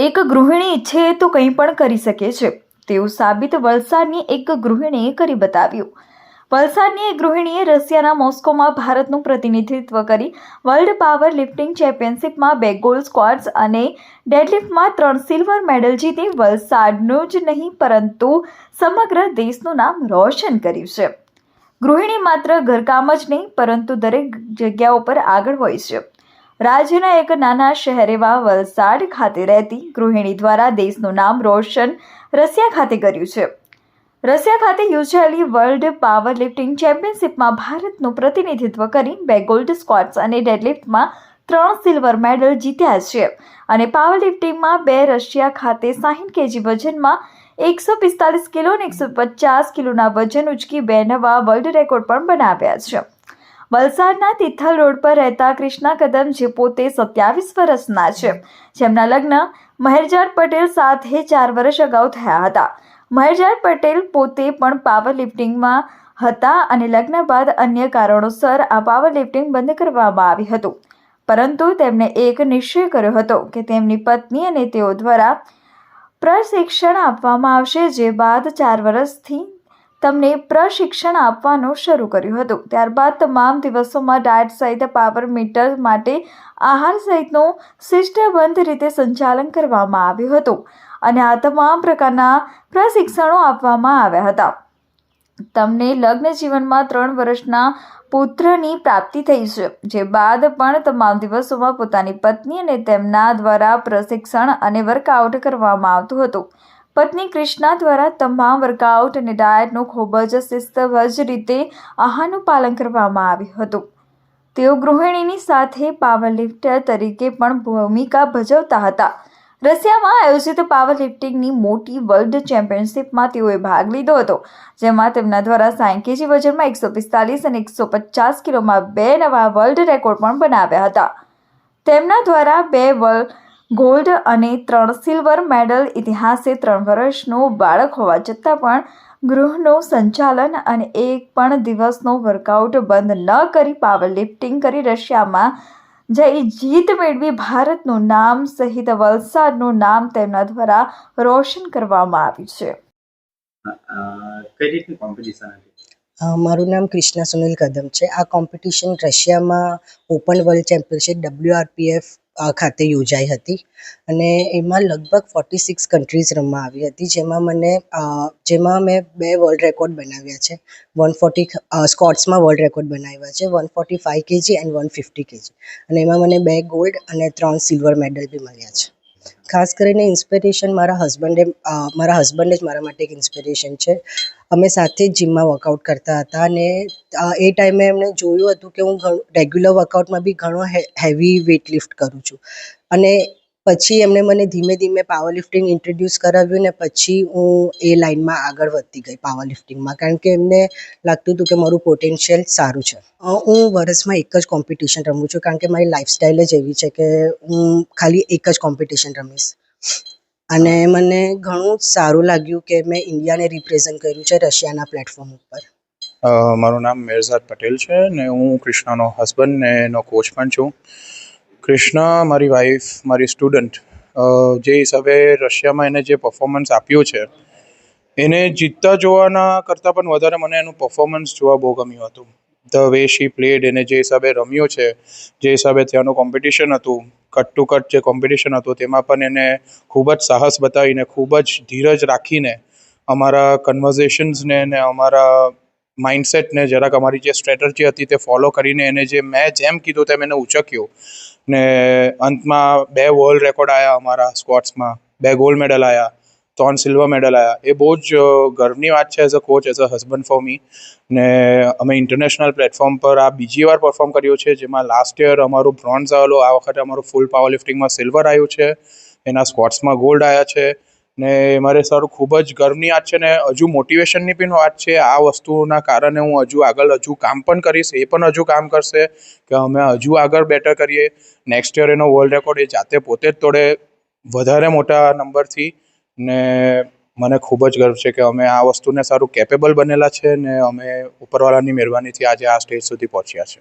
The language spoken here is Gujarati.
એક ગૃહિણી ઈચ્છે તો કંઈ પણ કરી શકે છે. તેવું સાબિત વલસાડની એક ગૃહિણીએ કરી બતાવ્યું. વલસાડની એક ગૃહિણીએ રશિયાના મોસ્કોમાં ભારતનું પ્રતિનિધિત્વ કરી વર્લ્ડ પાવર લિફ્ટિંગ ચેમ્પિયનશિપમાં બે ગોલ્ડ સ્ક્વોટ્સ અને ડેડલિફ્ટમાં ત્રણ સિલ્વર મેડલ જીતી વલસાડનું જ નહીં, પરંતુ સમગ્ર દેશનું નામ રોશન કર્યું છે. ગૃહિણી માત્ર ઘરકામ જ નહીં, પરંતુ દરેક જગ્યાઓ પર આગળ હોય છે. રાજ્યના એક નાના શહેર એવા વલસાડ ખાતે રહેતી ગૃહિણી દ્વારા દેશનું નામ રોશન રશિયા ખાતે કર્યું છે. રશિયા ખાતે યોજાયેલી વર્લ્ડ પાવર લિફ્ટિંગ ચેમ્પિયનશિપમાં ભારતનું પ્રતિનિધિત્વ કરી બે ગોલ્ડ સ્કોટ્સ અને ડેડલિફ્ટમાં ત્રણ સિલ્વર મેડલ જીત્યા છે. અને પાવર લિફ્ટિંગમાં બે રશિયા ખાતે સાહીઠ કેજી વજનમાં એકસો પિસ્તાલીસ કિલો અને એકસો પચાસ કિલોના વજન ઉચકી બે નવા વર્લ્ડ રેકોર્ડ પણ બનાવ્યા છે. વલસાડના તિથલ રોડ પર રહેતા કૃષ્ણા કદમ, જે પોતે સત્યાવીસ વર્ષના છે. જેમના લગ્ન મહેરજાડ પટેલ સાથે ચાર વર્ષ અગાઉ થયા હતા. મહેરજાડ પટેલ પોતે પણ પાવર લિફ્ટિંગમાં હતા અને લગ્ન બાદ અન્ય કારણોસર આ પાવર લિફ્ટિંગ બંધ કરવામાં આવ્યું હતું. પરંતુ તેમણે એક નિશ્ચય કર્યો હતો કે તેમની પત્ની અને તેઓ દ્વારા પ્રશિક્ષણ આપવામાં આવશે, જે બાદ ચાર વર્ષથી તમને પ્રશિક્ષણ આપવાનું શરૂ કર્યું હતું. ત્યારબાદ તમામ દિવસોમાં ડાયટ સહિત પાવર મીટર માટે આહાર સહિતનું શિષ્ટબંધ રીતે સંચાલન કરવામાં આવ્યું હતું અને આ તમામ પ્રકારના પ્રશિક્ષણો આપવામાં આવ્યા હતા. તમને લગ્ન જીવનમાં ત્રણ વર્ષના પુત્રની પ્રાપ્તિ થઈ છે, જે બાદ પણ તમામ દિવસોમાં પોતાની પત્ની અને તેમના દ્વારા પ્રશિક્ષણ અને વર્કઆઉટ કરવામાં આવતું હતું. પત્ની કૃષ્ણા દ્વારા તમામ વર્કઆઉટ અને ડાયટનું ખૂબ જ શિસ્તબદ્ધ રીતે આહારનું પાલન કરવામાં આવ્યું હતું. તેઓ ગૃહિણીની સાથે પાવર લિફ્ટર તરીકે પણ ભૂમિકા ભજવતા હતા. રશિયામાં આયોજિત પાવર લિફ્ટિંગની મોટી વર્લ્ડ ચેમ્પિયનશિપમાં તેઓએ ભાગ લીધો હતો, જેમાં તેમના દ્વારા સાઠ કેજી વજનમાં એકસો પિસ્તાલીસ અને એકસો પચાસ કિલોમાં બે નવા વર્લ્ડ રેકોર્ડ પણ બનાવ્યા હતા. તેમના દ્વારા બે વર્લ્ડ ગોલ્ડ અને ત્રણ સિલ્વર મેડલ ઇતિહાસે ત્રણ વર્ષનું બાળક હોવા છતાં પણ ગૃહનું સંચાલન અને એક પણ દિવસનો વર્કઆઉટ બંધ ન કરી પાવર લિફ્ટિંગ કરી રશિયામાં જઈ જીત મેળવી ભારતનું નામ સહિત વલસાડનું નામ તેમના દ્વારા રોશન કરવામાં આવ્યું છે. મારું નામ ક્રિષ્ના સુનિલ કદમ છે. આ કોમ્પિટિશન રશિયામાં ઓપન વર્લ્ડ ચેમ્પિયનશિપ ડબ્લ્યુઆરપીએફ ખાતે યોજાઈ હતી. અને એમાં લગભગ ફોર્ટી સિક્સ કન્ટ્રીઝ રમવા આવી હતી. જેમાં મને જેમાં મેં બે વર્લ્ડ રેકોર્ડ બનાવ્યા છે. વન ફોર્ટી સ્કોટ્સમાં વર્લ્ડ રેકોર્ડ બનાવ્યા છે. One forty five KG and one fifty KG અને એમાં મને બે ગોલ્ડ અને ત્રણ સિલ્વર મેડલ બી મળ્યા છે. ખાસ કરીને ઇન્સ્પિરેશન મારા હસબન્ડે મારા હસબન્ડ જ મારા માટે એક ઇન્સ્પિરેશન છે. અમે સાથે જ જીમમાં વર્કઆઉટ કરતા હતા અને એ ટાઈમે એમણે જોયું હતું કે હું ઘણું રેગ્યુલર વર્કઆઉટમાં બી ઘણો હેવી વેઇટ લિફ્ટ કરું છું. અને પછી એમણે મને ધીમે ધીમે પાવર લિફ્ટિંગ ઇન્ટ્રોડ્યુસ કરાવ્યું ને પછી હું એ લાઇનમાં આગળ વધતી ગઈ પાવર લિફ્ટિંગમાં કારણ કે એમને લાગતું હતું કે મારું પોટેન્શિયલ સારું છે. હું વર્ષમાં એક જ કોમ્પિટિશન રમું છું કારણ કે મારી લાઈફસ્ટાઈલ જ એવી છે કે હું ખાલી એક જ કોમ્પિટિશન રમીશ. અને મને ઘણું સારું લાગ્યું કે મેં ઇન્ડિયાને રિપ્રેઝન્ટ કર્યું છે રશિયાના પ્લેટફોર્મ ઉપર. મારું નામ મેરઝાદ પટેલ છે ને હું કૃષ્ણાનો હસબન્ડ ને એનો કોચ પણ છું. કૃષ્ણા, મારી વાઈફ મારી સ્ટુડન્ટ જે હિસાબે રશિયામાં એને જે પરફોર્મન્સ આપ્યું છે, એને જીતતા જોવાના કરતાં પણ વધારે મને એનું પરફોર્મન્સ જોવા બહુ ગમ્યું હતું. ધ વે શી પ્લેડ એને જે હિસાબે રમ્યો છે, જે હિસાબે ત્યાંનું કોમ્પિટિશન હતું કટ ટુ કટ જે કોમ્પિટિશન હતું, તેમાં પણ એને ખૂબ જ સાહસ બતાવીને, ખૂબ જ ધીરજ રાખીને, અમારા કન્વર્ઝેશન્સને ને અમારા માઇન્ડસેટને જરાક અમારી જે સ્ટ્રેટર્જી હતી તે ફોલો કરીને એને જે મેં જેમ કીધું તેમ એને ઉચક્યું. ને અંતમાં બે વર્લ્ડ રેકોર્ડ આવ્યા અમારા સ્કોટ્સમાં બે ગોલ્ડ મેડલ આવ્યા ત્રણ સિલ્વર મેડલ આવ્યા એ બહુ જ ગર્વની વાત છે as a coach as a husband for me ને અમે ઇન્ટરનેશનલ પ્લેટફોર્મ પર આ બીજી વાર પરફોર્મ કર્યું છે, જેમાં લાસ્ટ યર અમારું બ્રોન્ઝ આવેલો, આ વખતે અમારું ફૂલ પાવર લિફ્ટિંગમાં સિલ્વર આવ્યું છે. એના સ્કોટ્સમાં ગોલ્ડ આવ્યા છે. ને મારે સારું ખૂબ જ ગર્વની વાત છે ને હજુ મોટિવેશનની પણ વાત છે. આ વસ્તુના કારણે હું હજુ આગળ હજુ કામ પણ કરીશ, એ પણ હજુ કામ કરશે કે અમે હજુ આગળ બેટર કરીએ. નેક્સ્ટ યર એનો વર્લ્ડ રેકોર્ડ એ જાતે પોતે જ તોડે વધારે મોટા નંબરથી ને મને ખૂબ જ ગર્વ છે કે અમે આ વસ્તુને સારું કેપેબલ બનેલા છે ને અમે ઉપરવાળાની મહેરબાનીથી આજે આ સ્ટેજ સુધી પહોંચ્યા છે.